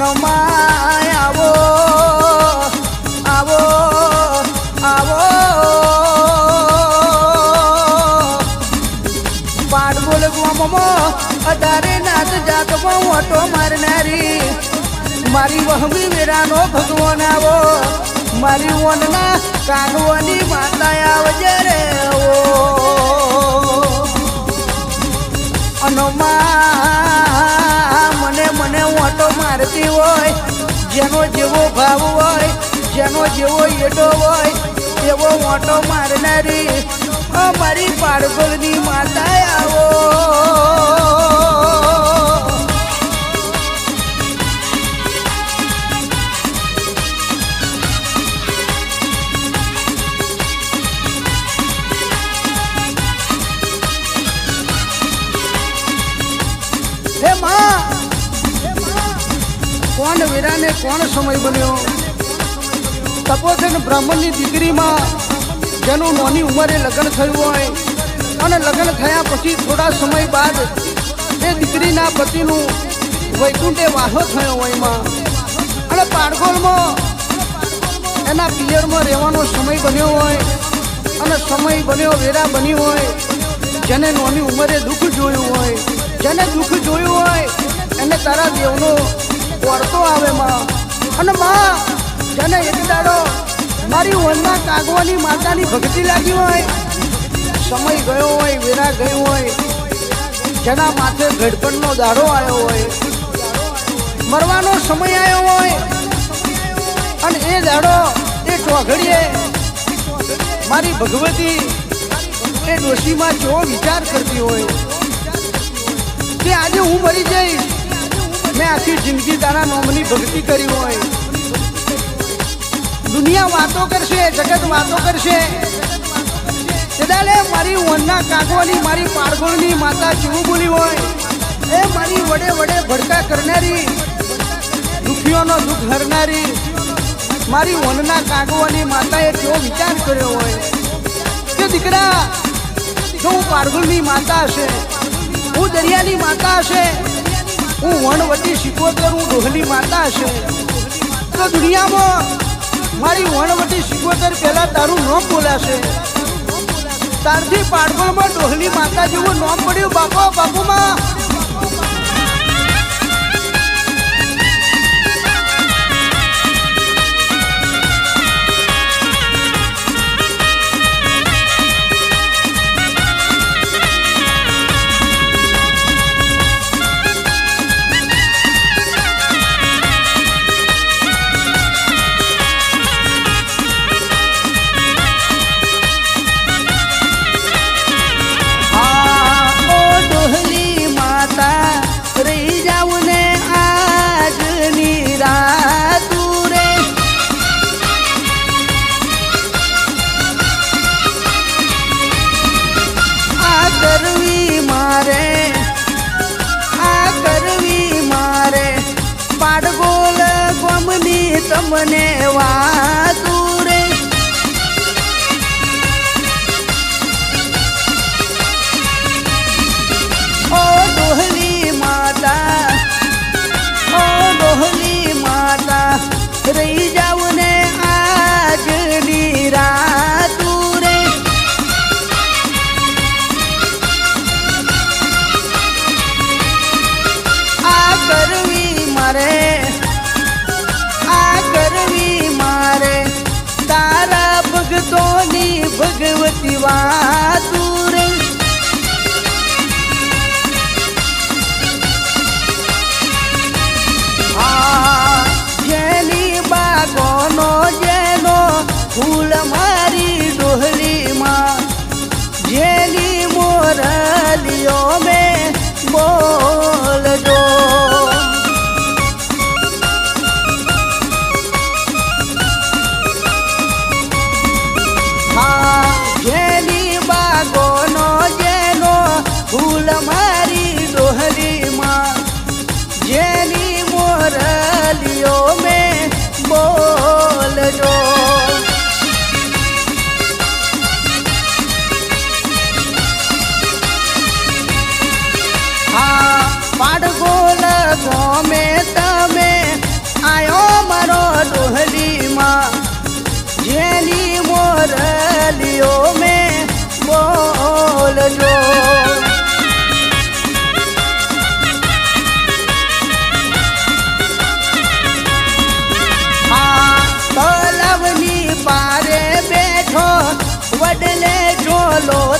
અનમાય આવો આવો આવો. પાડ બોલ ગોમમો અઢારે નાથ જાતમાં ઓટો મારનારી. મારી વહમી વેરાનો ભગવાન આવો, મારી વનના કાનવાની માતા આવજે રે ઓ મને મારતી હોય, જેનો જેવો ભાવ હોય, જેનો જેવો એડો હોય, એવો મોટો મારનારી અમારી પાડગોળની માતા આવો. વીરાને સમય બન્યો. તપોધન બ્રાહ્મણની દીકરીમાં જેનું નાની ઉંમરે લગ્ન થયું હોય અને લગ્ન થયા પછી થોડા સમય બાદ એ દીકરીના પતિનું વૈકુંઠે વાહો થયો હોય એમાં. અને પાડગોળમાં એના પિયરમાં રહેવાનો સમય બન્યો હોય અને સમય બન્યો વેરા બની હોય, જેને નાની ઉંમરે દુઃખ જોયું હોય, જેને દુઃખ જોયું હોય, એને તારા દેવનો વર્તો આવે માં. અને માં જેને એક દાડો મારી વનમાં કાગવાની માતાની ભક્તિ લાગી હોય, સમય ગયો હોય વેરા ગયું હોય, જેના માથે ઘડપણનો દાડો આવ્યો હોય, મરવાનો સમય આવ્યો હોય, અને એ દાડો, એ ચોઘડીએ મારી ભગવતી, એ ડોશીમાં જો વિચાર કરતી હોય, કે આજે હું મરી જઈશ, મેં આખી જિંદગી તારા નોમની ભક્તિ કરી હોય દુનિયા વાતો કરશે, જગત વાતો કરશે. તેદાલે મારી વનના કાગવાની મારી પારગોળની માતા જેવું બોલી હોય? એ મારી વડે વડે ભડકા કરનારી, દુખીઓનો દુઃખ હરનારી, મારી વનના કાગવાની માતાએ કેવો વિચાર કર્યો હોય? કે દીકરા, જો હું પારગુલની માતા હશે, હું દરિયાની માતા હશે, હું વણવટી શિકોતર, હું ડોહલી માતા હશે, તો દુનિયામાં મારી વણવટી શિકોતર પહેલા તારું નામ બોલાશે. તારથી પાડગોળમાં ડોહલી માતા જેવું નામ પડ્યું બાપો, બાપુમાં. તમને વાતું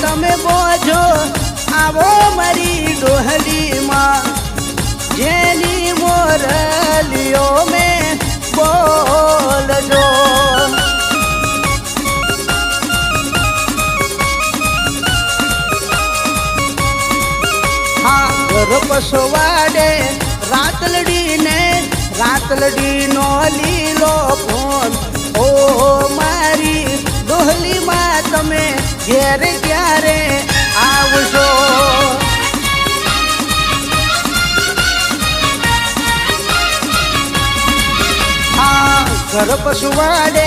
તમે બોજો, આવો મારી ડોહલીમાં. જેની મોરલીઓ મેં, બોલજો. પસવાડે રાતલડીને, રાતલડીનો લીલો ફોન. ઓ મારી દોહલીમાં તમે ઘેર ક્યારે આવશો હા, ઘર પસવાડે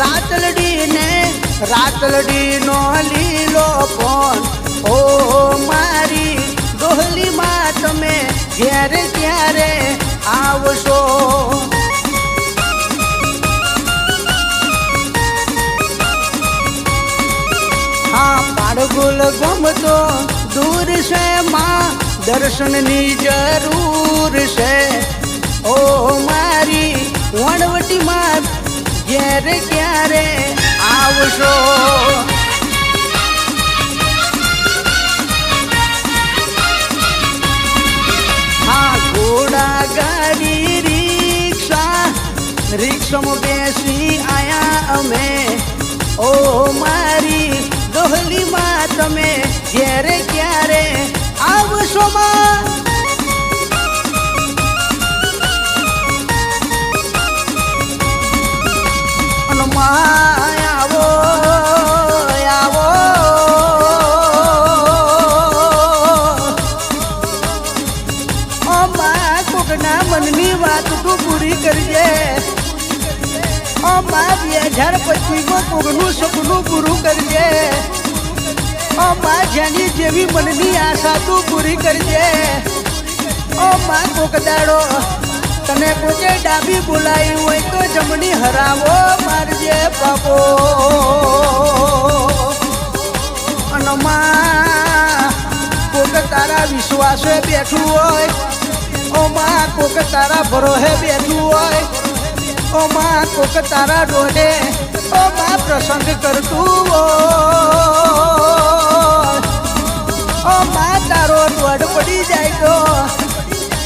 રાતલડીને, રાતલડીનો લીલો ફોન. ઓ મારી ડોહલીમાં તમે ઘેર ક્યારે આવશો પાડગુલ ગમતો દૂર છે માં, દર્શનની જરૂર છે. ઓ મારી વણવટીમાં ઘેર ક્યારે આવશો? ઘોડા ગાડી રિક્ષા, રિક્ષામાં બેસી આયા અમે. ઓ મારી ડોહલીમાં તમે જ્યારે ક્યારે આવશો માં? મનની વાત તું પૂરી કરજે. ઓ મા બે હજાર પચીસમાં કોકનું સપનું પૂરું કરજે. ઓ માં જેની જેવી મનની આશા તું પૂરી કરજે. ઓ માં કોક દાડો તને કોકે ડાબી બોલાવી હોય તો જમણી હરાવો મારજે બાપો. અને માં કોક તારા વિશ્વાસે બેઠું હોય. ઓ માં કોક તારા ભરોહે બેઠું હોય. ઓ માં કોક તારા ડોડે ઓ માં પ્રસંગ કરતું હોય. ઓ માં, તારો દોડ પડી જાય તો.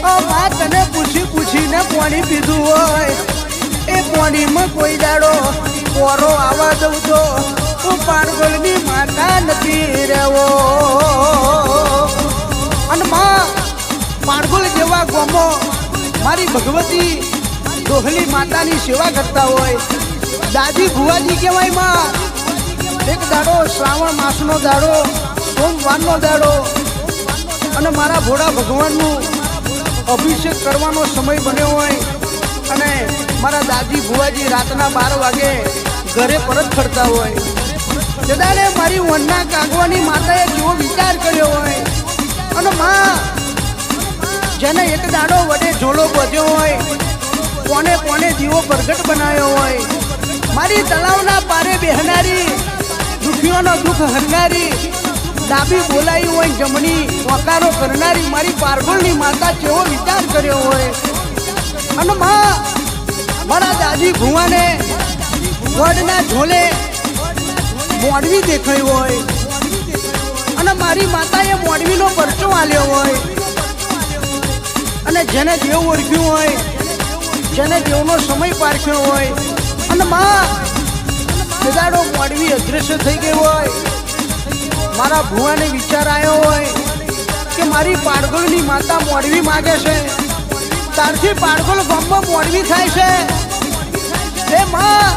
ઓ માં, તને પૂછી પૂછીને પાણી પીધું હોય. એ પાણીમાં કોઈ દાડો કોરો આવવા દઉં તો હું પાણગોલની માતા નથી રહેવો. અને માં પાણગોલ જેવા ગોમો મારી ભગવતી ડોહલી માતાની સેવા કરતા હોય. દાદી ભુવાજી કહેવાયમાં. એક દાડો શ્રાવણ માસનો દાડો સોમવારનો દાડો. અને મારા ભોળા ભગવાનનું અભિષેક કરવાનો સમય બન્યો હોય અને મારા દાદી ભુવાજી રાતના બાર વાગે ઘરે પરત ફરતા હોય. જદાને મારી વનના કાગવાની માતાએ જેવો વિચાર કર્યો હોય. અને માં, જેને એક દાડો વડે ઝોલો બધ્યો હોય, કોને કોને દીવો પ્રગટ બનાવ્યો હોય. મારી તળાવના પારે બેહનારી, દુખીઓનો દુઃખ હરનારી ડાબી બોલાવી હોય, જમણી વકારો કરનારી મારી પારગોળની માતા જેવો વિચાર કર્યો હોય. અને માં, મારા દાદી ભુવાને વડના ઝોલે મોડવી દેખાયું હોય. અને મારી માતાએ મોડવીનો પરચો આલ્યો હોય. અને જેને દેવ ઓળખ્યું હોય, જેને દેવનો સમય પારખ્યો હોય. અને માં બધાડો મોડવી અદ્રશ્ય થઈ ગયો હોય. મારા ભુવાને વિચાર આવ્યો હોય કે મારી પાડગોળની માતા મોડવી માગે છે. તારથી પાડગોળ ગામમાં મોડવી થાય છે. એ માં,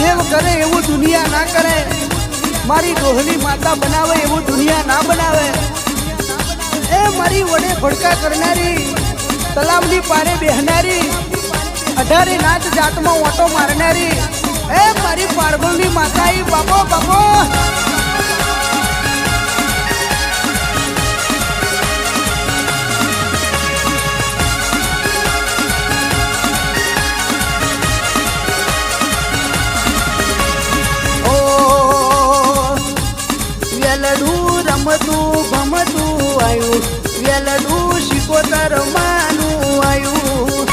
દેવ કરે એવું દુનિયા ના કરે. મારી ડોહલી માતા બનાવે એવું દુનિયા ના બનાવે. એ મારી વડે ભડકા કરનારી તલાવની પારે બેહનારી, અઢારે નાચ જાતમાં ઓટો મારનારી. એ મારી પાડગોળની માતા એ બાપો બાપો! વેલડું શિકોતર માનું આવ્યું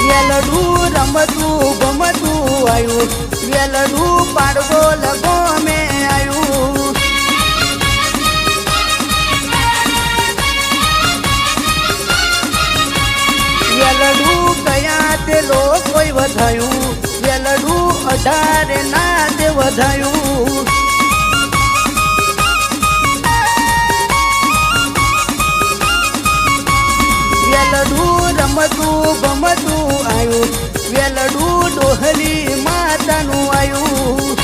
વેલડું રમતું ગમતું આવ્યું વેલડું પાડગો લગો મે આવ્યું વેલડું કયા તે લોકોય વધાયું વેલડું અઢારે ના તે વધાયું. વેલડું રમતું, ગમતું આવ્યું વેલડું ડોહલી માતાનું આવ્યું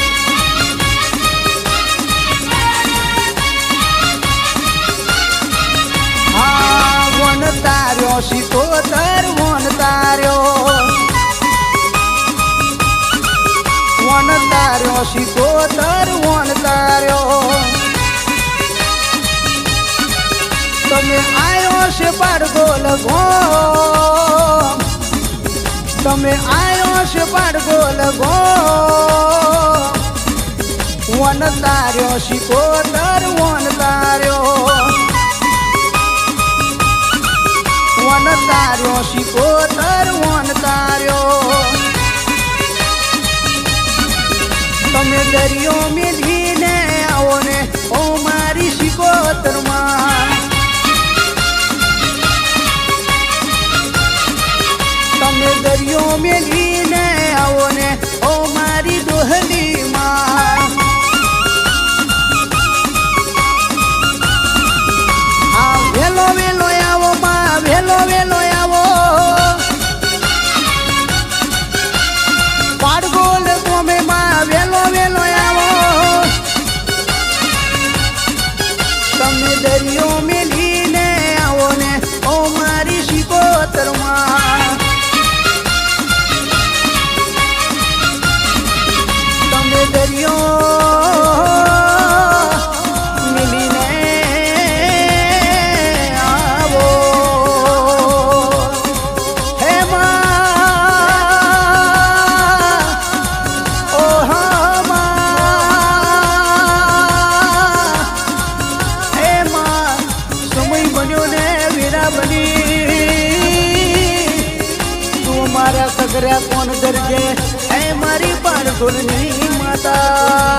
તાર્યો સિકોતર વન તાર્યો વન તાર્યો સિકોતર વન તાર્યો. તમે આવ્યો છે પાડગો લગો. તમે આવ્યો છે પાડગો લગો. વન તાર્યો સિકોતર વન તાર્યો. વન તાર્યો સિકોતર વન તાર્યો. તમે દરિયો મેલીને આવો ને ઓ મારી સિકોતરમાં તમે દરિયો મેલીને બની. તું મારા સગર્યા કોણ દરજે? હે મારી બાળકોની માતા.